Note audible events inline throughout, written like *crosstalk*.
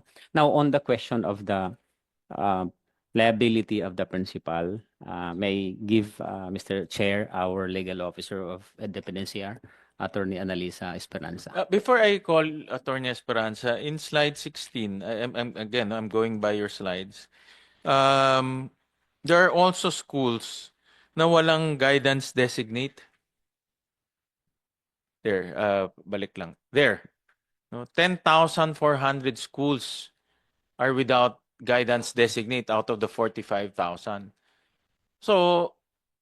no? Now, on the question of the uh, liability of the principal, uh, may give uh, Mr. Chair, our legal officer of Independencia, Attorney Analisa Esperanza. Uh, before I call Attorney Esperanza, in slide 16, I, I'm, I'm- again, I'm going by your slides. Um, there are also schools na walang guidance designate. There, uh, balik lang. There. No, 10,400 schools are without guidance designate out of the 45,000. So,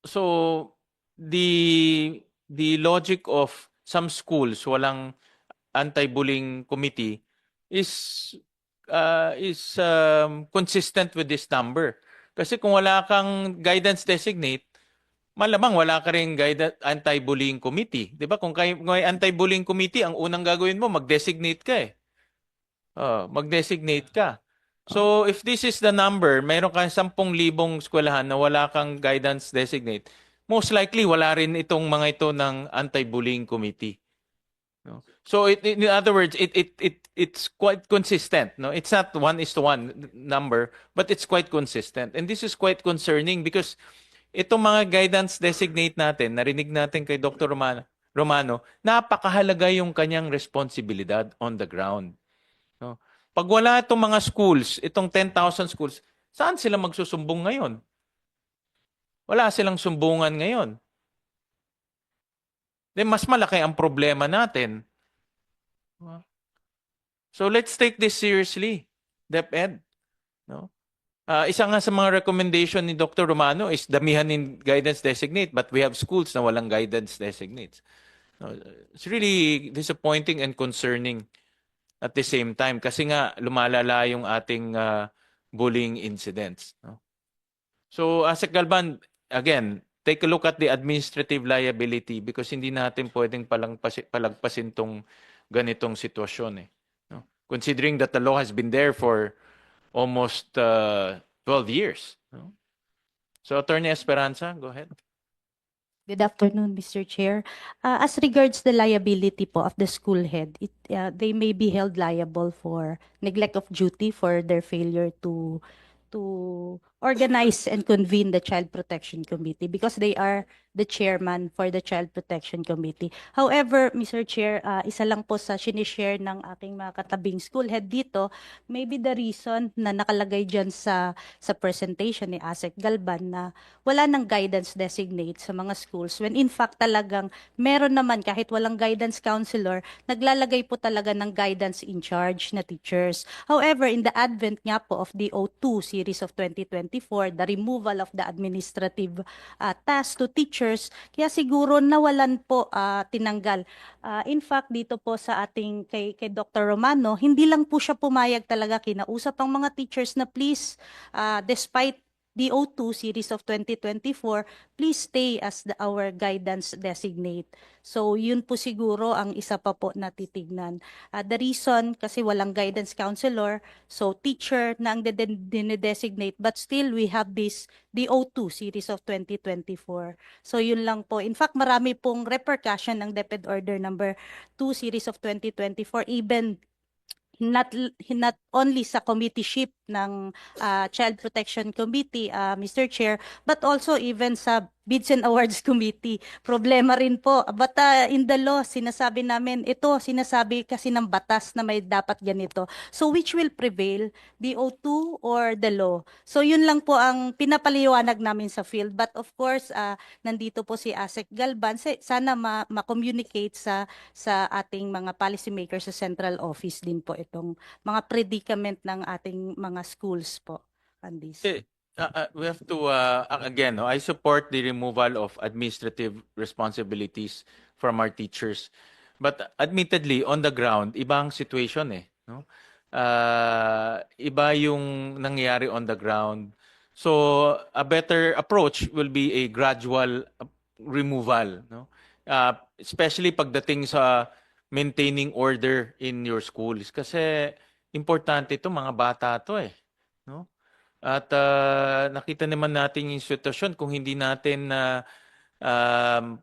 so the the logic of some schools walang anti-bullying committee is uh, is um, consistent with this number. Kasi kung wala kang guidance designate, malamang wala ka rin guidance anti-bullying committee. 'Di ba? Kung kay kung may anti-bullying committee, ang unang gagawin mo mag-designate ka eh. Oh, mag-designate ka. So if this is the number, mayroon kang 10,000 eskwelahan na wala kang guidance designate, most likely wala rin itong mga ito ng anti-bullying committee. No? So it, in other words, it, it, it, it's quite consistent. No? It's not one is to one number, but it's quite consistent. And this is quite concerning because itong mga guidance designate natin, narinig natin kay Dr. Romano, Romano, napakahalaga yung kanyang responsibilidad on the ground. No? Pag wala itong mga schools, itong 10,000 schools, saan sila magsusumbong ngayon? Wala silang sumbungan ngayon. Then mas malaki ang problema natin. So let's take this seriously, DepEd. No? Ah, isa nga sa mga recommendation ni Dr. Romano is damihan in guidance designate but we have schools na walang guidance designates. It's really disappointing and concerning at the same time kasi nga lumalala yung ating ah, bullying incidents. No? So, Asek Galban, again, take a look at the administrative liability because hindi natin pwedeng palagpasin tong ganitong sitwasyon eh. No? Considering that the law has been there for almost uh, 12 years. No? So, Attorney Esperanza, go ahead. Good afternoon, Mr. Chair. Uh, as regards the liability po of the school head, it, uh, they may be held liable for neglect of duty for their failure to to organize and convene the Child Protection Committee because they are the chairman for the Child Protection Committee. However, Mr. Chair, uh, isa lang po sa sinishare ng aking mga katabing school head dito, maybe the reason na nakalagay dyan sa, sa presentation ni Asek Galban na wala ng guidance designate sa mga schools when in fact talagang meron naman kahit walang guidance counselor, naglalagay po talaga ng guidance in charge na teachers. However, in the advent nga po of the O2 series of 2024, the removal of the administrative uh, tasks to teachers, kaya siguro nawalan po ah, tinanggal. Ah, in fact, dito po sa ating kay, kay Dr. Romano, hindi lang po siya pumayag talaga kinausap ang mga teachers na please, ah, despite the O2 series of 2024, please stay as the, our guidance designate. So yun po siguro ang isa pa po na titignan. Ah, the reason kasi walang guidance counselor, so teacher na ang designate but still we have this the O2 series of 2024. So yun lang po. In fact, marami pong repercussion ng DepEd Order number 2 series of 2024 even not not only sa committeeship ng ah, Child Protection Committee, ah, Mr. Chair, but also even sa Bids and Awards Committee. Problema rin po. But ah, in the law, sinasabi namin, ito, sinasabi kasi ng batas na may dapat ganito. So which will prevail, the O2 or the law? So yun lang po ang pinapaliwanag namin sa field. But of course, ah, nandito po si Asek Galban. Sa- Sana ma- ma-communicate sa sa ating mga policymakers sa central office din po itong mga predicament ng ating mga schools po on this. Eh, uh, uh, we have to uh, again no, I support the removal of administrative responsibilities from our teachers. But admittedly on the ground iba ang situation eh no? Uh, iba yung nangyayari on the ground. So a better approach will be a gradual uh, removal no? Uh, especially pagdating sa maintaining order in your schools. Kasi importante ito mga bata to eh no at ah, nakita naman natin yung sitwasyon kung hindi natin na um,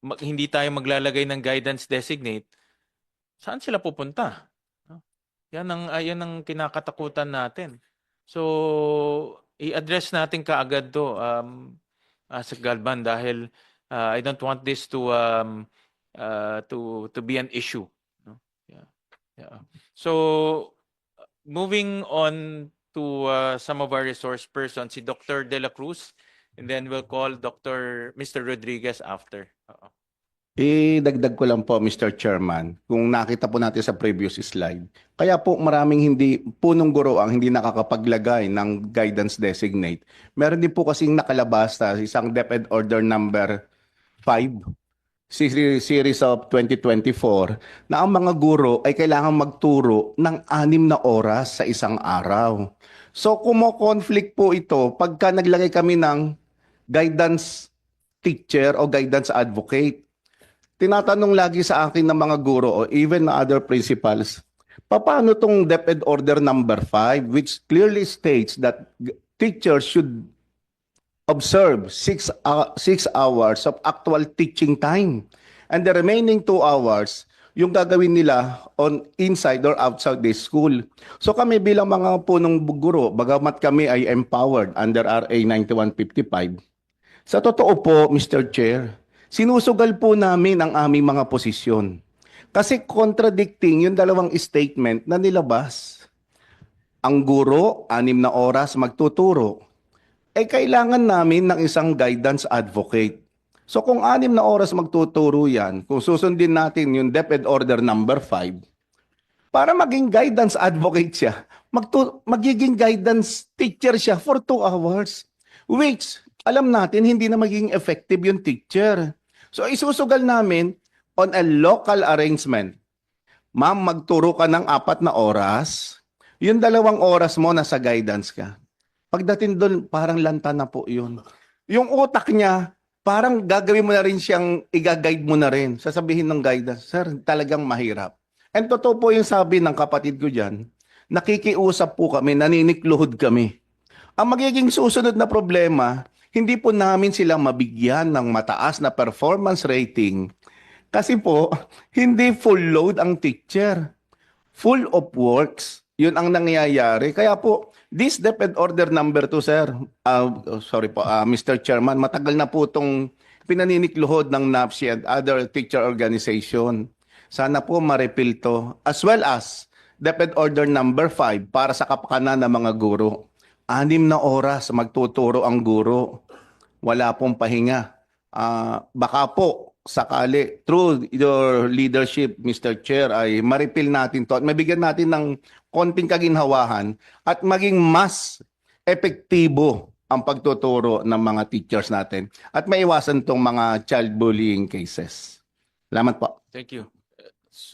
mag- hindi tayo maglalagay ng guidance designate, saan sila pupunta? Yan ang ah, yan ang kinakatakutan natin. So i-address natin kaagad to um as Galban dahil uh, I don't want this to um uh, to to be an issue. No? Yeah. Yeah. So uh, moving on to uh, some of our resource persons, si Dr. De La Cruz, and then we'll call Dr. Mr. Rodriguez after. Oo. Idagdag ko lang po, Mr. Chairman, kung nakita po natin sa previous slide. Kaya po maraming hindi, punong guro ang hindi nakakapaglagay ng guidance designate. Meron din po kasing nakalabas sa isang DepEd Order number 5, seri- series of 2024, na ang mga guro ay kailangan magturo ng anim na oras sa isang araw. So kumo-conflict po ito pagka naglagay kami ng guidance teacher o guidance advocate tinatanong lagi sa akin ng mga guro o even na other principals, paano tong DepEd Order number 5 which clearly states that teachers should observe 6 uh, six hours of actual teaching time and the remaining 2 hours yung gagawin nila on inside or outside the school. So kami bilang mga punong guro, bagamat kami ay empowered under RA 9155, sa totoo po, Mr. Chair, sinusugal po namin ang aming mga posisyon. Kasi contradicting yung dalawang statement na nilabas. Ang guro, anim na oras magtuturo. Eh kailangan namin ng isang guidance advocate. So kung anim na oras magtuturo yan, kung susundin natin yung DepEd Order number 5, para maging guidance advocate siya, magtu- magiging guidance teacher siya for 2 hours. Which, alam natin, hindi na magiging effective yung teacher. So isusugal namin on a local arrangement. Ma'am, magturo ka ng apat na oras. Yung dalawang oras mo, nasa guidance ka. Pagdating doon, parang lanta na po yun. Yung utak niya, parang gagawin mo na rin siyang, i-guide mo na rin. Sasabihin ng guidance, Sir, talagang mahirap. And totoo po yung sabi ng kapatid ko dyan, nakikiusap po kami, naninikluhod kami. Ang magiging susunod na problema, hindi po namin sila mabigyan ng mataas na performance rating kasi po, *laughs* hindi full load ang teacher. Full of works. Yun ang nangyayari. Kaya po, this DepEd Order number 2, sir, uh, sorry po, uh, Mr. Chairman, matagal na po itong pinaninikluhod ng NAPSI and other teacher organization. Sana po ma-repeal to. As well as DepEd Order number 5 para sa kapakanan ng mga guro. Anim na oras magtuturo ang guro. Wala pong pahinga. Ah, baka po sakali through your leadership Mr. Chair ay maripil natin to at mabigyan natin ng konting kaginhawahan at maging mas epektibo ang pagtuturo ng mga teachers natin at maiwasan tong mga child bullying cases. Salamat po. Thank you.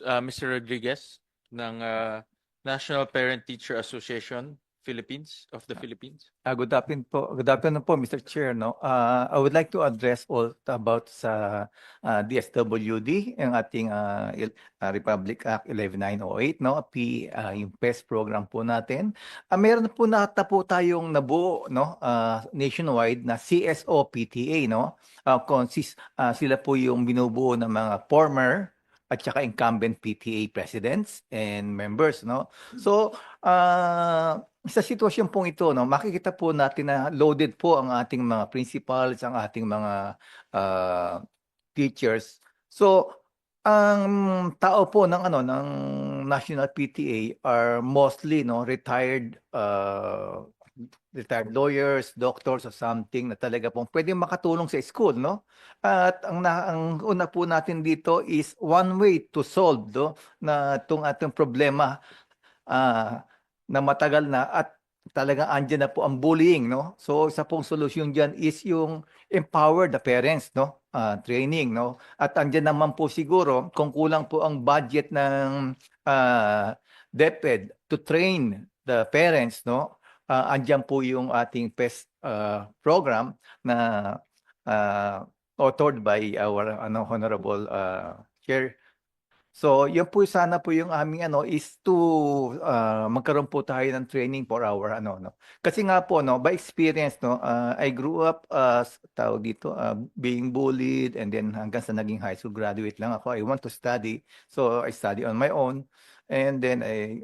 Uh, Mr. Rodriguez ng uh, National Parent Teacher Association Philippines of the Philippines. Uh, good afternoon po. Good afternoon po, Mr. Chair. No, uh, I would like to address all about sa uh, DSWD, yung ating uh, uh, Republic Act 11908, no, P, uh, yung PES program po natin. Uh, meron po nata po tayong nabuo, no, uh, nationwide na CSO PTA, no. Uh, consist, uh, sila po yung binubuo ng mga former at saka incumbent PTA presidents and members, no. So, uh, sa sitwasyon pong ito, no, makikita po natin na loaded po ang ating mga principals, ang ating mga ah, teachers. So, ang tao po ng ano ng National PTA are mostly no retired uh, retired lawyers, doctors or something na talaga pong pwedeng makatulong sa school, no? At ang, na, ang una po natin dito is one way to solve no, na itong ating problema ah, na matagal na at talagang andyan na po ang bullying, no? So, isa pong solusyon dyan is yung empower the parents, no? Ah, training, no? At andyan naman po siguro, kung kulang po ang budget ng ah, DepEd to train the parents, no? Ah, andyan po yung ating PES ah, program na ah, authored by our ano, honorable ah, chair So, yun po sana po yung aming ano is to ah, magkaroon po tayo ng training for our ano no. Kasi nga po no, by experience no, ah, I grew up as tawag dito ah, being bullied and then hanggang sa naging high school graduate lang ako. I want to study. So, I study on my own and then I